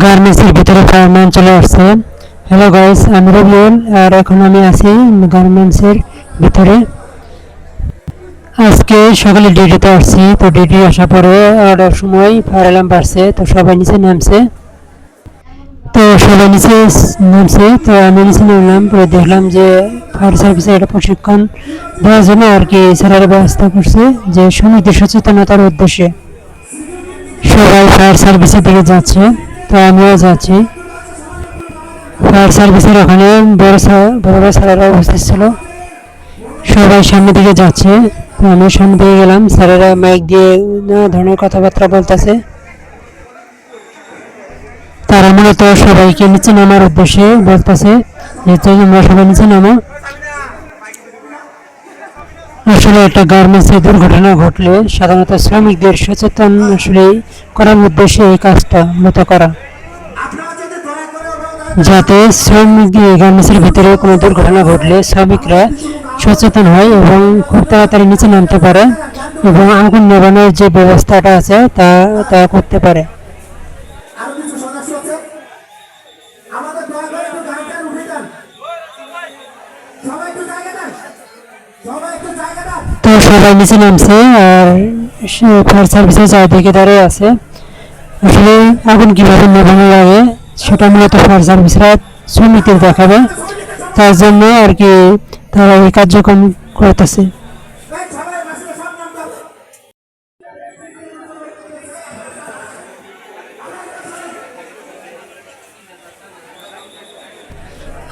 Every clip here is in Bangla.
গার্মেন্টসের ভিতরে ফায়ারম্যান চলে আসছে। হ্যালো গাইস আমি রবিউল আর এখন আমি আছি গার্মেন্টসের ভিতরে। আজকে সকালে ডিউটিতে আসছি, তো ডিউটি আসার পরে আড়ার সময় ফায়ার অ্যালার্ম বাড়ছে, তো সবাই নিচে নামছে। তো সবাই নিচে নামছে, তো আমি নিচে নামলাম, পরে দেখলাম যে ফায়ার সার্ভিসে একটা প্রশিক্ষণ দেওয়ার জন্য আর কি স্যারের ব্যবস্থা করছে, যে শ্রমিকদের সচেতনতার উদ্দেশ্যে সবাই ফায়ার সার্ভিসের দিকে যাচ্ছে। তো আমিও যাচ্ছি। ফায়ার সার্ভিসের ওখানে বড় বড় বড় স্যারেরা উপস্থিত ছিল। সবাই সামনের দিকে যাচ্ছে। তো আমিও সামনে দিকে গেলাম। স্যারেরা মাইক দিয়ে নানা ধরনের কথাবার্তা বলতেছে। তারা মূলত সবাইকে নিচে নামার উদ্দেশ্যে বলতেছে যে আমরা সবাই নিচে নামো। আসলে একটা গার্মেন্টসে দুর্ঘটনা ঘটলে সাধারণত শ্রমিকদের সচেতন আসলে করার উদ্দেশ্যে এই কাজটা মূলত করা। যাতে শ্রমিক গার্মেন্টসের ভিতরে কোনো দুর্ঘটনা ঘটলে শ্রমিকরা সচেতন হয় এবং খুব তাড়াতাড়ি নিচে নামতে পারে এবং আগুন নেবানোর যে ব্যবস্থাটা আছে তা তা করতে পারে আরও কিছু সদস্য আছে আমাদের দয়া করে একটু গাড়িটা উঠে যান সবাই একটু জায়গা দেন সবাই একটু জায়গা দেন তো সবাই নিচে নামছে আর ফায়ার সার্ভিসের চারদিকে দাঁড়িয়ে আছে। আসলে আগুন কীভাবে নেভানো লাগে, সেটা মূলত ফায়ার সার্ভিসরা শ্রমিকদের দেখাবে। তার জন্য আর কি তারা এই কার্যক্রম করতেছে।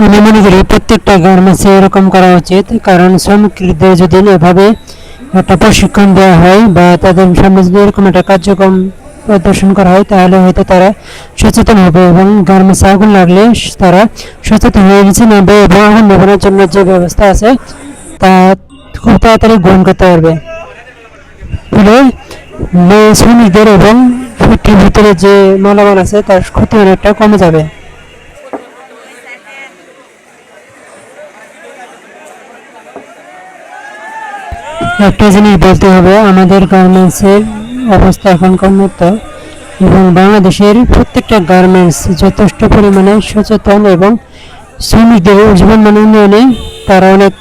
আমি মনে করি প্রত্যেকটা গার্মেন্টসে এরকম করা উচিত, কারণ শ্রমিকদের যদি এভাবে একটা প্রশিক্ষণ দেওয়া হয় বা তাদের সামনে যদি এরকম একটা কার্যক্রম প্রদর্শন করা হয়, তাহলে হয়তো তারা সচেতন হবে এবং গার্মেন্টসে আগুন লাগলে তারা সচেতন হয়ে নিচে নামবে এবং আগুন নেবানোর জন্য যে ব্যবস্থা আছে, তা খুব তাড়াতাড়ি গ্রহণ করতে পারবে। ফলে শ্রমিকদের এবং ফ্যাক্টরির ভিতরে যে মালামাল আছে, তার ক্ষতি অনেকটা কমে যাবে। একটা জিনিস বলতে হবে, আমাদের গার্মেন্টসের অবস্থা এখন উন্নত এবং বাংলাদেশের প্রত্যেকটা গার্মেন্টস যথেষ্ট পরিমাণে সচেতন এবং শ্রমিকদের জীবন মান উন্নয়নে তারা অনেক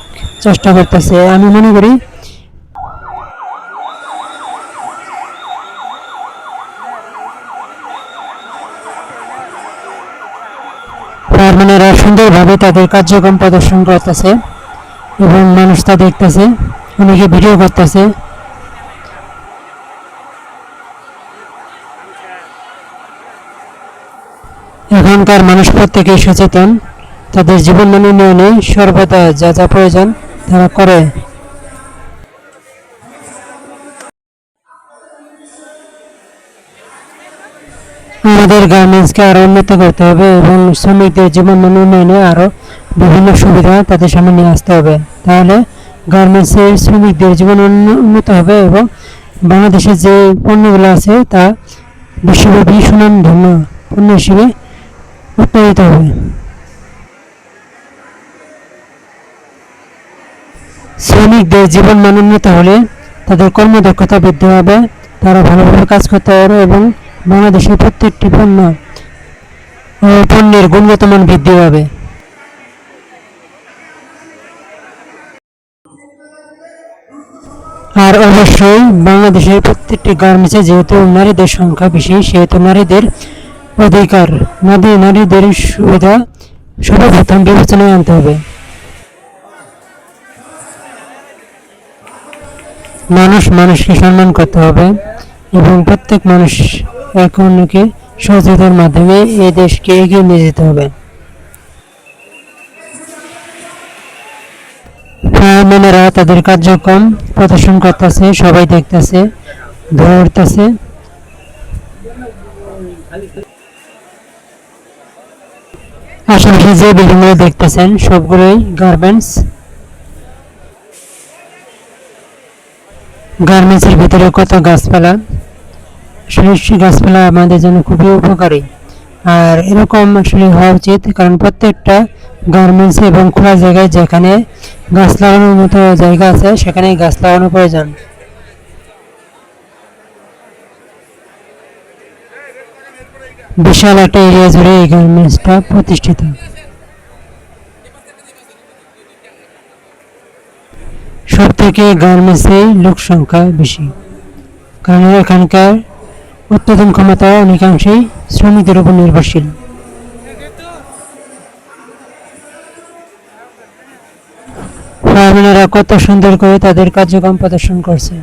চেষ্টা করতেছে। আমি মনে করি সুন্দরভাবে তাদের কার্যক্রম প্রদর্শন করতেছে এবং মানুষ তা দেখতেছে। অনেকে ভিডিও করতেছে। এখনকার মানুষ প্রত্যেকেই সচেতন। তাদের জীবন উন্নয়নে সর্বদা যা যা প্রয়োজন তারা করে। আমাদের গার্মেন্টসকে আরও উন্নত করতে হবে এবং শ্রমিকদের জীবন মান উন্নয়নে আরও বিভিন্ন সুবিধা তাদের সামনে নিয়ে আসতে হবে। তাহলে গার্মেন্টসের শ্রমিকদের জীবন উন্নত হবে এবং বাংলাদেশের যে পণ্যগুলো আছে তা বিশ্বব্যাপী সুনাম ধন্য পণ্য হিসেবে উৎপাদিত হবে। শ্রমিকদের জীবন মান উন্নত হলে তাদের কর্মদক্ষতা বৃদ্ধি হবে তারা ভালোভাবে কাজ করতে পারবে এবং বাংলাদেশের প্রত্যেকটি পণ্য পণ্যের গুণগত মান বৃদ্ধি পাবে। আর অবশ্যই বাংলাদেশের প্রত্যেকটি গার্মেন্টসে যেহেতু নারীদের সংখ্যা বেশি সেহেতু নারীদের অধিকার। নারী নারীদের সুবিধা সর্বপ্রথম বিবেচনায় আনতে হবে। মানুষ মানুষকে সম্মান করতে হবে এবং প্রত্যেক মানুষ এক অন্যকে সহযোগিতার মাধ্যমে এই দেশকে এগিয়ে নিয়ে যেতে হবে। ফায়ারম্যানেরা তাদের কার্যক্রম প্রদর্শন করতেছে, সবাই দেখতেছে, ধরতেছে। আশেপাশে যে বিল্ডিংগুলো দেখতেছেন, সবগুলোই গার্মেন্টস গার্মেন্টসের ভিতরে কত গাছপালা? সেই গাছপালা আমাদের জন্য খুবই উপকারী। আর এরকম আসলে হওয়া উচিত, কারণ প্রত্যেকটা গার্মেন্টস এবং খোলা জায়গায় যেখানে গাছ লাগানোর মতো জায়গা আছে সেখানে গাছ লাগানো প্রয়োজন। বিশাল একটা এরিয়া জুড়ে এই গার্মেন্টসটা প্রতিষ্ঠিত। সব থেকে গার্মেন্টসে লোক সংখ্যা বেশি। কারণ এখানকার উৎপাদন ক্ষমতা অনেকাংশেই শ্রমিকদের উপর নির্ভরশীল। ফার্মেনারা কত সুন্দর করে তাদের কার্যক্রম প্রদর্শন করছে।